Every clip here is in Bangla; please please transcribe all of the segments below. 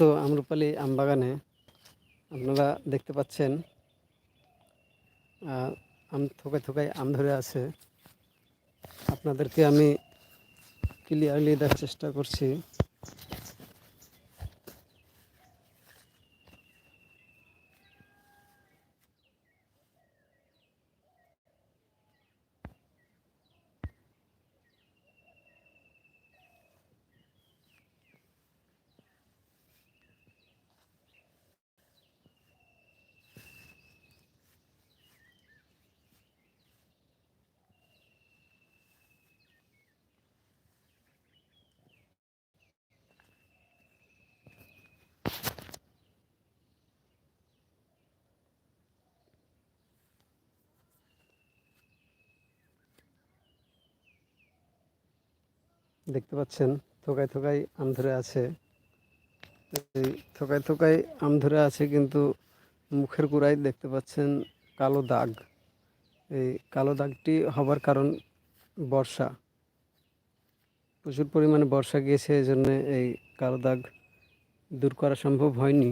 তো আমরুপালি আম বাগানে আপনারা দেখতে পাচ্ছেন আম থোকায় থোকায় আম ধরে আছে। আপনাদেরকে আমি ক্লিয়ারলি দেখার চেষ্টা করছি। দেখতে পাচ্ছেন, থোকায় থোকায় আম ধরে আছে। থোকায় থোকায় আম ধরে আছে কিন্তু মুখের গোড়ায় দেখতে পাচ্ছেন কালো দাগ। এই কালো দাগটি হবার কারণ বর্ষা। প্রচুর পরিমাণে বর্ষা গিয়েছে এই জন্যে এই কালো দাগ দূর করা সম্ভব হয়নি।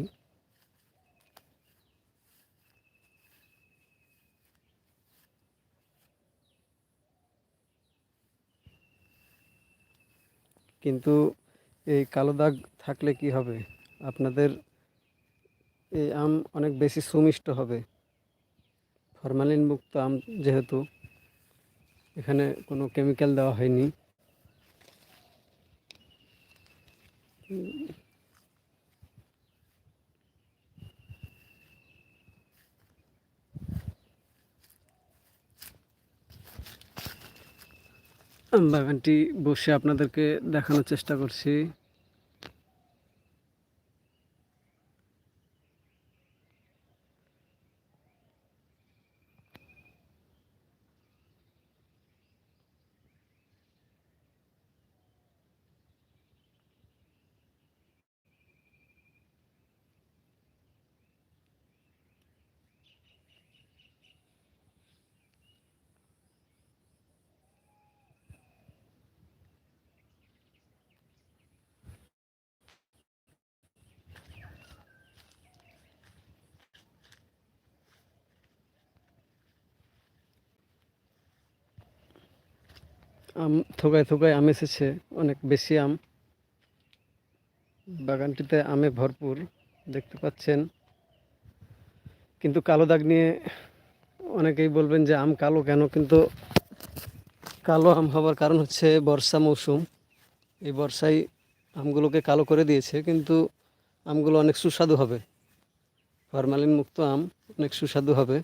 কিন্তু এই কালো দাগ থাকলে কি হবে? আপনাদের এই আম অনেক বেশি সুমিষ্ট হবে। ফরমালিন মুক্ত আম যেহেতু, এখানে কোনো কেমিক্যাল দেওয়া হয়নি। বাগানটি বসে আপনাদেরকে দেখানোর চেষ্টা করছি। আম থোকায় থোকায় আম এসেছে, অনেক বেশি আম। বাগানটিতে আমে ভরপুর, দেখতে পাচ্ছেন। কিন্তু কালো দাগ নিয়ে অনেকেই বলবেন যে আম কালো কেন? কিন্তু কালো আম হওয়ার কারণ হচ্ছে বর্ষা মৌসুম। এই বর্ষায় আমগুলোকে কালো করে দিয়েছে, কিন্তু আমগুলো অনেক সুস্বাদু হবে। ফরমালিন মুক্ত আম অনেক সুস্বাদু হবে।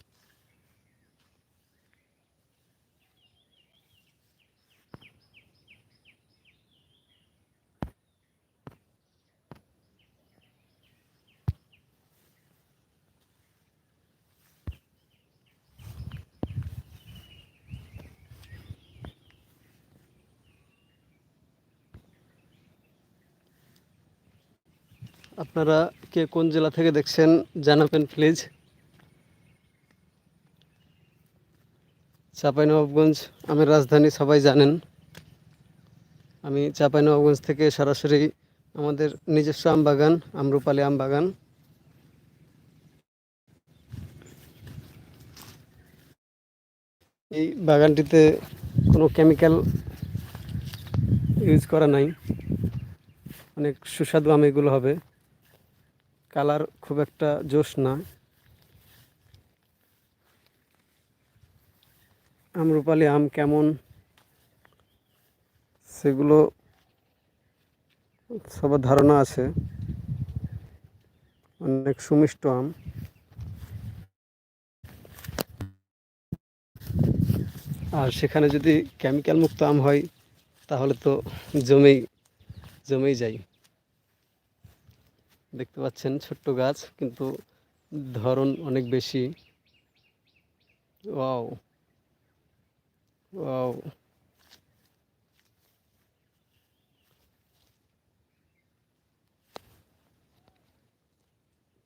আপনারা কে কোন জেলা থেকে দেখছেন জানাবেন প্লিজ চাঁপাইনবাবগঞ্জ আমের রাজধানী, সবাই জানেন। আমি চাঁপাইনবাবগঞ্জ থেকে সরাসরি আমাদের নিজস্ব আম বাগান আম্রপালি আম বাগান এই বাগানটিতে কোনো কেমিক্যাল ইউজ করা নাই। অনেক সুস্বাদু আম এগুলো হবে। কালার খুব একটা জোশ না। আমরুপালি আম কেমন? সেগুলো সবার ধারণা আছে। অনেক সুমিষ্ট আম। আর সেখানে যদি কেমিক্যাল মুক্ত আম হয়, তাহলে তো জমেই জমেই যায়। দেখতে পাচ্ছেন ছোট্ট গাছ, কিন্তু ধরন অনেক বেশি। ওয়াও। ওয়াও।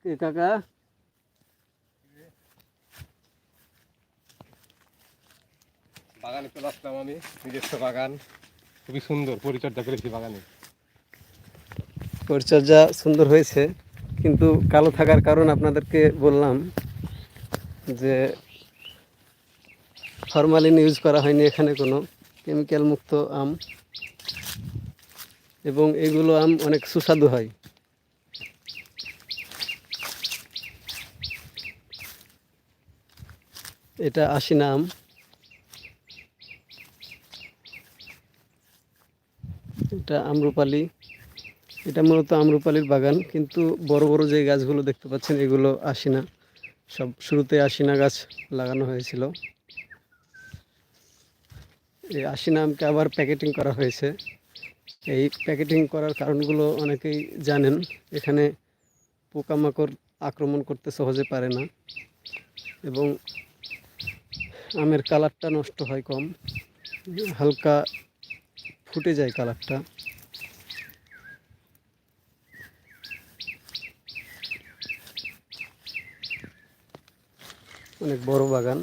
কে কাকা? বাগানে চলে আসলাম আমি, নিজস্ব বাগান। খুবই সুন্দর, পরিচর্যা করেছি বাগানে। পরিচর্যা সুন্দর হয়েছে, কিন্তু কালো থাকার কারণ আপনাদেরকে বললাম যে ফরমালিন ইউজ করা হয়নি এখানে কোনো কেমিক্যাল মুক্ত আম, এবং এগুলো আম অনেক সুস্বাদু হয়। এটা আশিনা আম। এটা আম্রপালি। এটা মূলত আম্রপালির বাগান, কিন্তু বড় বড় যে গাছগুলো দেখতে পাচ্ছেন, এগুলো আশিনা। সব শুরুতে আশিনা গাছ লাগানো হয়েছিল। এই আশিনা আমকে আবার প্যাকেটিং করা হয়েছে। এই প্যাকেটিং করার কারণগুলো অনেকেই জানেন। এখানে পোকামাকড় আক্রমণ করতে সহজে পারে না এবং আমের কালারটা নষ্ট হয় কম। হালকা ফুটে যায় কালারটা। অনেক বড় বাগান।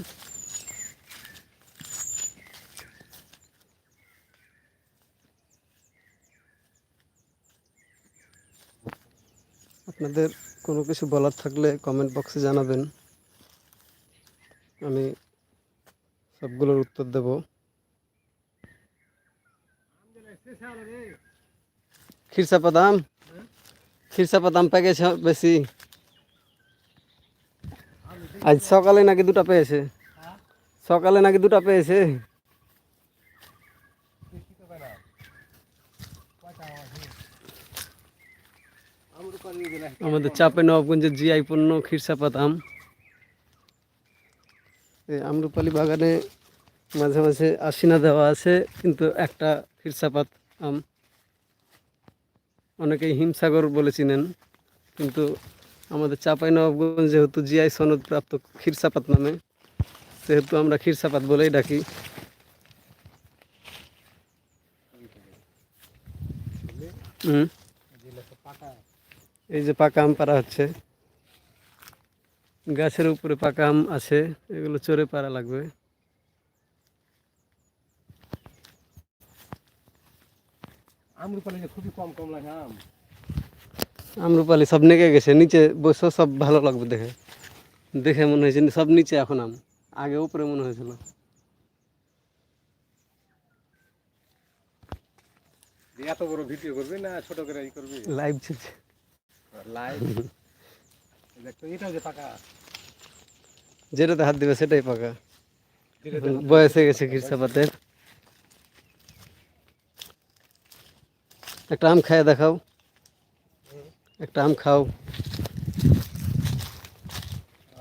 আপনাদের কোনো কিছু বলার থাকলে কমেন্ট বক্সে জানাবেন। আমি সবগুলোর উত্তর দেব। খিরসাপা দাম? খিরসাপা দাম পেয়েছে বেশি। আজ সকালে নাকি দুটা পেয়েছে। সকালে নাকি দুটা পেয়েছে। আমাদের চাপে নবাবগঞ্জের জিআই পণ্য খিরসাপাত আম। আমরুপালি বাগানে মাঝে মাঝে আশিনা দেওয়া আছে, কিন্তু একটা খিরসাপাত আম। অনেকেই হিমসাগর বলে চিনেন, কিন্তু আমাদের চাপাই নবাবগঞ্জ যেহেতু জিআই সনদ প্রাপ্ত খিরসাপাত নামে, সেহেতু আমরা ক্ষীরসাপাত বলেই ডাকি। এই যে পাকা আম পাড়া হচ্ছে, গাছের উপরে পাকা আম আছে, এগুলো চড়ে পাড়া লাগবে। আম্রপালি যে খুবই কম কম লাগে আম। আমরুপালি সব নেগে গেছে নিচে বসে সব ভালো লাগবে দেখে। দেখে মনে হয়েছে সব নিচে এখন আম আগে উপরে মনে হয়েছিল। এত বড় ভিডিও করবি না ছোট করে ই করবি? লাইভ চলছে লাইভ এটাও যে পাকা। যেটাতে হাত দিবে সেটাই পাকা। বয়স হয়ে গেছে খিরসাপাতের একটা আম খায় দেখাও। একটা আম খাও।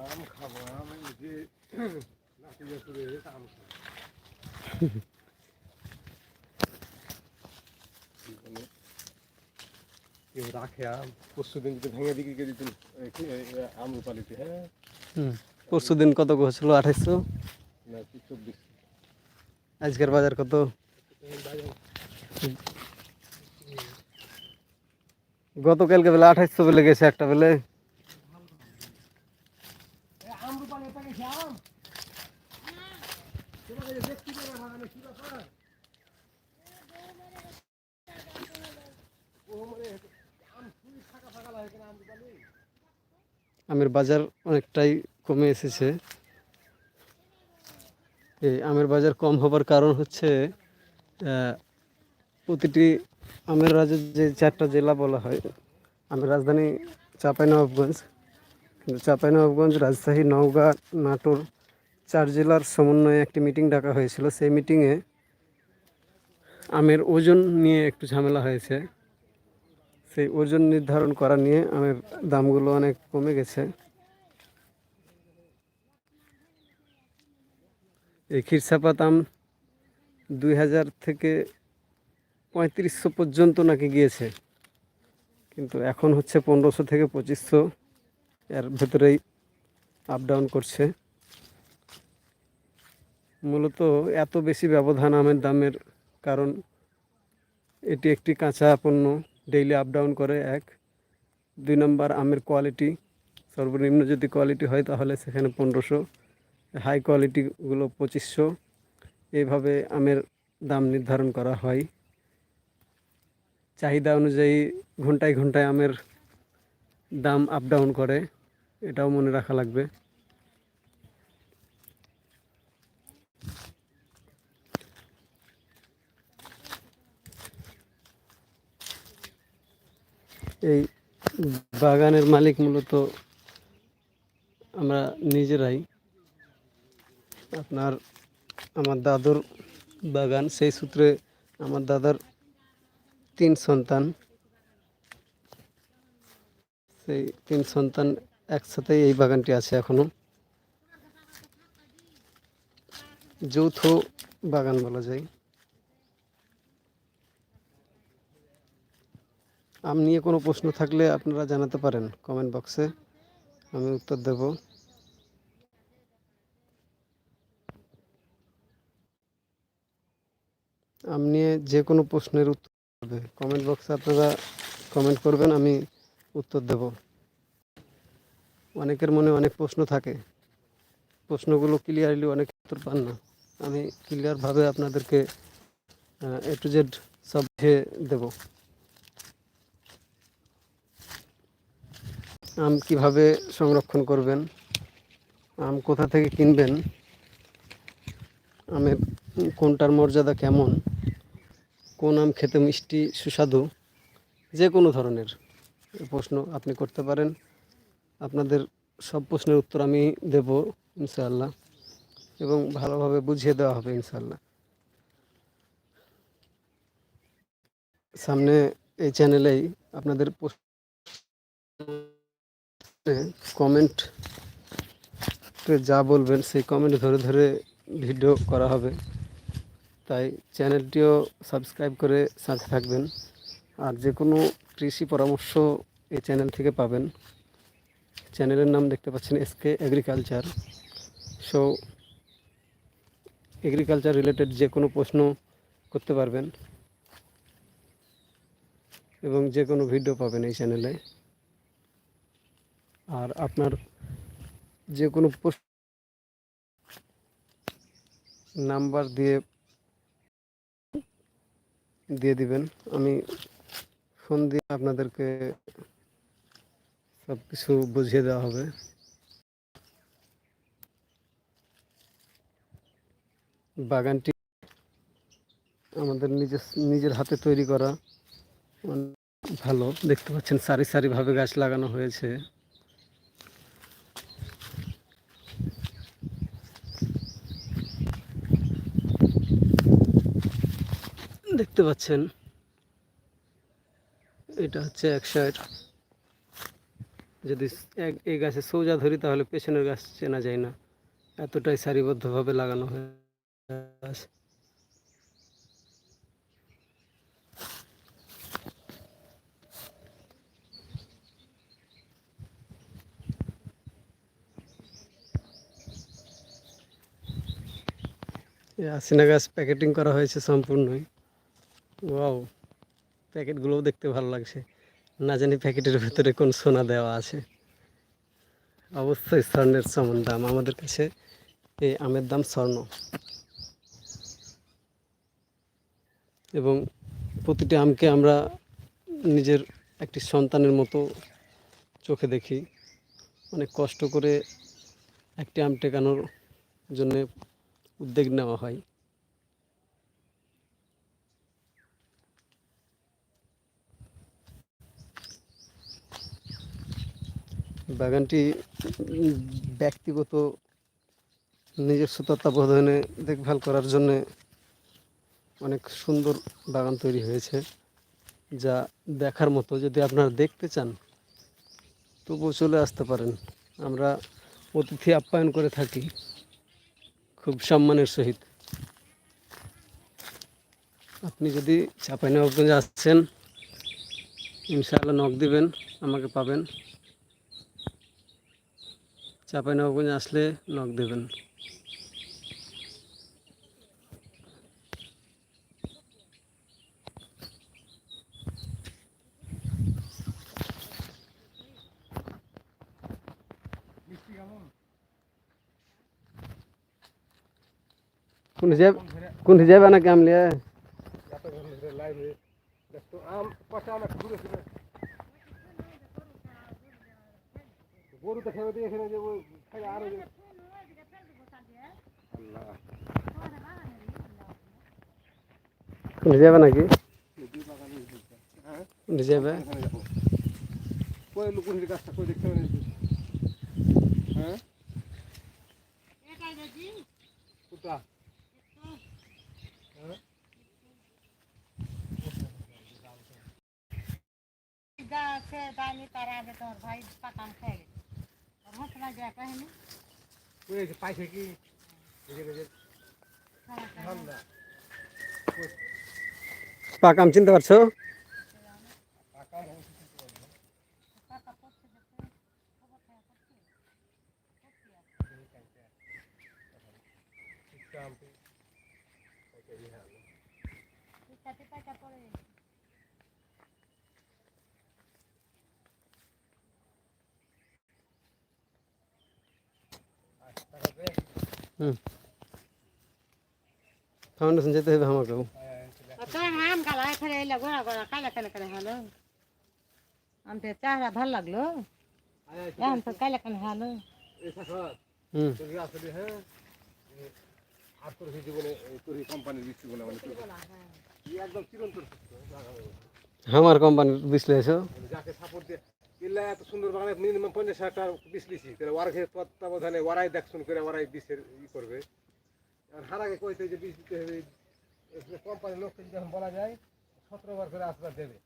আম খাব আম যে খাব। কেউ রাখে আম পরশু দিন যদি ভেঙে বিক্রি করে দিতেন আম রূপালিতে হ্যাঁ? হুম পরশু দিন কত হচ্ছিল আঠাইশো না চব্বিশ আজকের বাজার কত? গতকালকে বেলা আঠাইশো বেলে গেছে একটা বেলে। আমের বাজার অনেকটাই কমে এসেছে। এই আমের বাজার কম হবার কারণ হচ্ছে প্রতিটি আমের রাজ্যের যে চারটা জেলা বলা হয়, আমের রাজধানী চাঁপাইনবাবগঞ্জ। কিন্তু চাঁপাইনবাবগঞ্জ, রাজশাহী, নওগাঁ, নাটোর চার জেলার সমন্বয়ে একটি মিটিং ডাকা হয়েছিল। সেই মিটিংয়ে আমের ওজন নিয়ে একটু ঝামেলা হয়েছে। সেই ওজন নির্ধারণ করা নিয়ে আমের দামগুলো অনেক কমে গেছে। এই খিরসাপাত আম দুই হাজার থেকে পঁয়ত্রিশশো পর্যন্ত নাকি গিয়েছে। কিন্তু এখন হচ্ছে পনেরোশো থেকে পঁচিশশো। এর ভেতরেই আপ ডাউন করছে। মূলত এত বেশি ব্যবধান আমের দামের কারণ এটি একটি কাঁচা পণ্য ডেইলি আপ ডাউন করে এক। দুই নম্বর আমের কোয়ালিটি সর্বনিম্ন যদি কোয়ালিটি হয় তাহলে সেখানে পনেরোশো হাই কোয়ালিটিগুলো পঁচিশশো। এইভাবে আমের দাম নির্ধারণ করা হয়। চাহিদা অনুযায়ী ঘন্টায় ঘন্টায় আমের দাম আপ ডাউন করে, এটাও মনে রাখা লাগবে। এই বাগানের মালিক মূলত আমরা নিজেরাই। আপনার, আমার দাদুর বাগান, সেই সূত্রে আমার দাদার তিন সন্তান। সেই তিন সন্তান একসাথেই এই বাগানটি আছে এখনও। যৌথ বাগান বলা যায়। আম নিয়ে কোনো প্রশ্ন থাকলে আপনারা জানাতে পারেন কমেন্ট বক্সে আমি উত্তর দেব। আম নিয়ে যে কোনো প্রশ্নের উত্তর হবে। কমেন্ট বক্সে আপনারা কমেন্ট করবেন, আমি উত্তর দেব। অনেকের মনে অনেক প্রশ্ন থাকে। প্রশ্নগুলো ক্লিয়ারলি অনেক উত্তর পান না। আমি ক্লিয়ারভাবে আপনাদেরকে এ টু জেড সব বুঝিয়ে দেব। আম কীভাবে সংরক্ষণ করবেন? আম কোথা থেকে কিনবেন? আমের কোনটার মর্যাদা কেমন? কোন আম খেতে মিষ্টি, সুস্বাদু যে কোনো ধরনের প্রশ্ন আপনি করতে পারেন। আপনাদের সব প্রশ্নের উত্তর আমি দেব ইনশাআল্লাহ এবং ভালোভাবে বুঝিয়ে দেওয়া হবে ইনশাআল্লাহ। সামনে এই চ্যানেলেই আপনাদের কমেন্ট যা বলবেন, সেই কমেন্ট ধরে ধরে ভিডিও করা হবে। তাই চ্যানেলটিও সাবস্ক্রাইব করে সাথে থাকবেন। আর যে কোনো কৃষি পরামর্শ এই চ্যানেল থেকে পাবেন। চ্যানেলের নাম দেখতে পাচ্ছেন SK agriculture. So, agriculture related যে কোনো প্রশ্ন করতে পারবেন এবং যে কোনো ভিডিও পাবেন এই চ্যানেলে। আর আপনার যে কোনো প্রশ্ন নাম্বার দিয়ে দিয়ে দিবেন। আমি ফোন দিয়ে আপনাদেরকে সব কিছু বুঝিয়ে দেওয়া হবে। বাগানটি আমাদের নিজের নিজের হাতে তৈরি করা। ভালো, দেখতে পাচ্ছেন সারি সারিভাবে গাছ লাগানো হয়েছে। দেখতে পাচ্ছেন। এটা হচ্ছে এক সাইড। যদি এক, এই গাছে সৌজা ধরি তাহলে পেছনের গাছ চেনা যায় না। এতটাই সারিবদ্ধভাবে লাগানো হয়ে এই আসিনা গাছ প্যাকেটিং করা হয়েছে সম্পূর্ণই। ওয়াও, প্যাকেটগুলোও দেখতে ভালো লাগছে। না জানি প্যাকেটের ভেতরে কোন সোনা দেওয়া আছে। অবশ্যই স্বর্ণের সমান দাম। আমাদের কাছে এই আমের দাম স্বর্ণ। এবং প্রতিটি আমকে আমরা নিজের একটি সন্তানের মতো চোখে দেখি। অনেক কষ্ট করে একটি আম টেকানোর জন্যে উদ্যোগ নেওয়া হয়। বাগানটি ব্যক্তিগত নিজস্ব তত্ত্বাবধানে দেখভাল করার জন্য অনেক সুন্দর বাগান তৈরি হয়েছে, যা দেখার মতো। যদি আপনারা দেখতে চান, তবুও চলে আসতে পারেন। আমরা অতিথি আপ্যায়ন করে থাকি, খুব সম্মানের সহিত। আপনি যদি চাঁপাইনবাবগঞ্জে আসছেন, ইনশাআল্লাহ নক দিবেন, আমাকে পাবেন। চাঁপাইনবাবগঞ্জে আসলে নক দেবেন। কোন হিসাব কোন হিসাবে নাকি আমলিয়া? এত ঘন ধরে লাইন হয়ে দেখতো গরু দিয়ে এখানে যে ওই খালি আরও যাবে নাকি। হ্যাঁ? যাবে? যাব। কই লুকুনির গাছটা কই দেখতে পারেন হ্যাঁ কোথা সে দামি তার আগে তোমার ভাই পাকাম খেয়ে গেছে ওর মশলা দেওয়া কাহিনি কই আছে পাইছে কি? এই যে এই যে। ঠান্ডা পাকাম চিনতে পারছ পাকা হয়েছে পাকা পড়ছে দেখতে সিস্টেম পিঠাতে পাকা পড়ে ফাউন্ডেশন যেতে হবে আমাকেও তোর আম গালা এখানে এলে গোড়া গোড়া কালা কালা করে হলো আমতে চাহরা ভালো লাগল আম তো কালা কালা হলো এই শাখাত হুম তোর আসলে হ্যাঁ এ, আর তোর সেই জীবনে এই তোর এই কোম্পানির বৃষ্টি বলে মানে তোর- এই একদম চিরন্তর সত্য, লাগাবো। আমার কোম্পানির বিশ্লেষণ মানে যাকে সাপোর্ট দিয়ে ইল্লা এত সুন্দর বাগানে মিনিমাম পঞ্চাশ হাজার টাকা বিষ লিছি তাহলে ওর খেয়ে তত্ত্বাবধানে ওরাই দেখশুন করে ওরাই বিষের ই করবে। আর হারাকে কইতে যে বিষ দিতে হবে। কোম্পানির লোককে যখন বলা যায় সতেরো বার করে আসবার দেবে।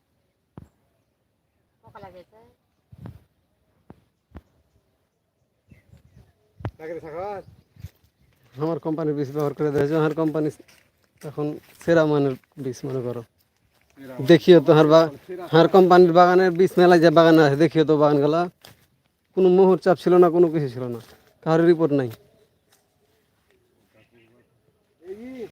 আমার কোম্পানির বীজ ব্যবহার করে দেখেছ আমার কোম্পানি এখন সেরা মানের বীজ মনে করো। দেখিও তো হার হার কোম্পানির বাগানের বীজ মেলায় যে বাগান আছে, দেখিও তো বাগানগুলা। কোনো মোহর চাপ ছিল না, কোনো কিছু ছিল না। কারোর রিপোর্ট নাই।